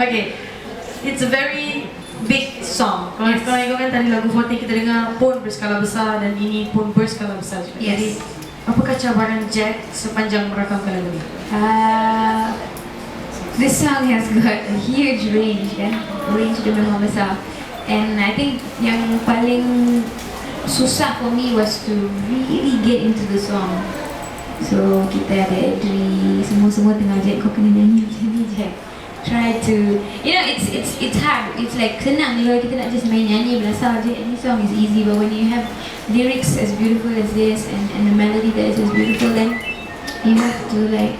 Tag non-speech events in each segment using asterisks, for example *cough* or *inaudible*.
Okay, it's a very big song. Kalau Yes. kalau kan tadi lagu 40 kita dengar pun berskala besar dan ini pun berskala besar juga. Yes. Jadi, apakah cabaran Jack sepanjang merakamkan lagu ini? Uh, this song has got a huge range kan range dia memang besar and I think yang paling susah for me was to really get into the song so kita ada Adri semua-semua tengah Jack kau kena nyanyi macam ni Jack try to you know it's it's it's hard it's like senang kalau kita nak just main nyanyi belasah je any song is easy but when you have lyrics as beautiful as this and and the melody that is as beautiful then you have to like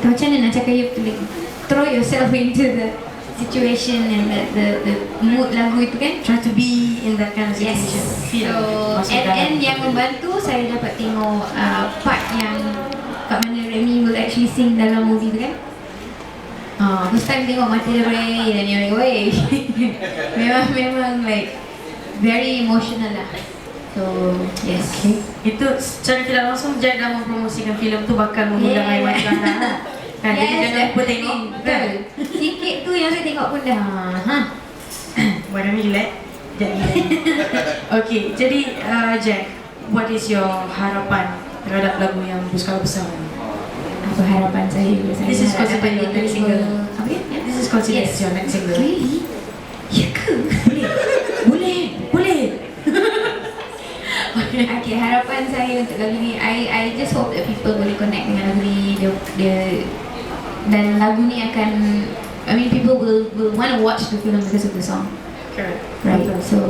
macam mana nak cakap you have to like throw yourself *laughs* into the situation and the the, the mood lagu itu kan Try to be in that kind of Yes. situation. Feel. So and, and yang membantu saya dapat tengok uh, part yang kat mana Remy will actually sing dalam movie tu kan. Ah, first time tengok mata dia berai dan dia like, wey. memang memang like very emotional lah. So yes. Okay. Itu secara tidak langsung Jack dah mempromosikan filem tu bakal mengundang Yeah. Ganda lah. Kan, jadi jangan lupa tengok. Betul. Kan? Sikit tu yang saya tengok pun dah. Ha. Warna relax. Jack relax. *laughs* okay, jadi uh, Jack, what is your harapan terhadap lagu yang berskala besar ni? Apa harapan saya? Saya This is considered your single. Apa dia? Ya. This is considered Yes. your next single. Really? Ya ke? Boleh. Boleh. Boleh. *laughs* Okay, harapan saya untuk lagu ni I I just hope that people boleh connect dengan lagu ni dia, dia dan lagu ni akan I mean people will will want to watch the film because of the song Correct. right so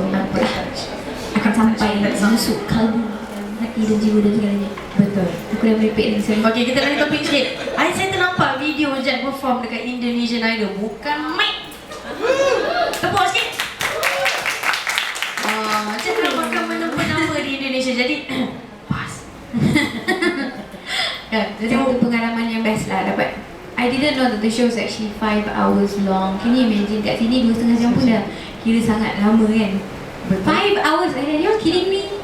akan sampai masuk kalbu hati dan jiwa dan segalanya Betul. aku dah merepek ni sorry Okay, kita lagi topik sikit. I saya ternampak video Jack perform dekat Indonesian Idol. Bukan mic. Tepuk sikit. Ah, Jack dah makan menempuh nama di Indonesia. Jadi, *clears throat* pas. *laughs* jadi satu pengalaman yang best lah dapat I didn't know that the show is actually 5 hours long Can you imagine kat sini 2.5 jam pun dah kira sangat lama kan Betul. 5 hours that, you're kidding me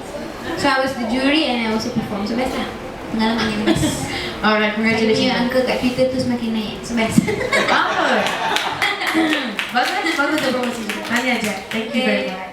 So I was the jury and I also perform So best lah Pengalaman yang best Alright, Saya congratulations. angka kat Twitter tu semakin naik So best Apa? bagus, bagus promosi. Tanya Jack. Thank you very much.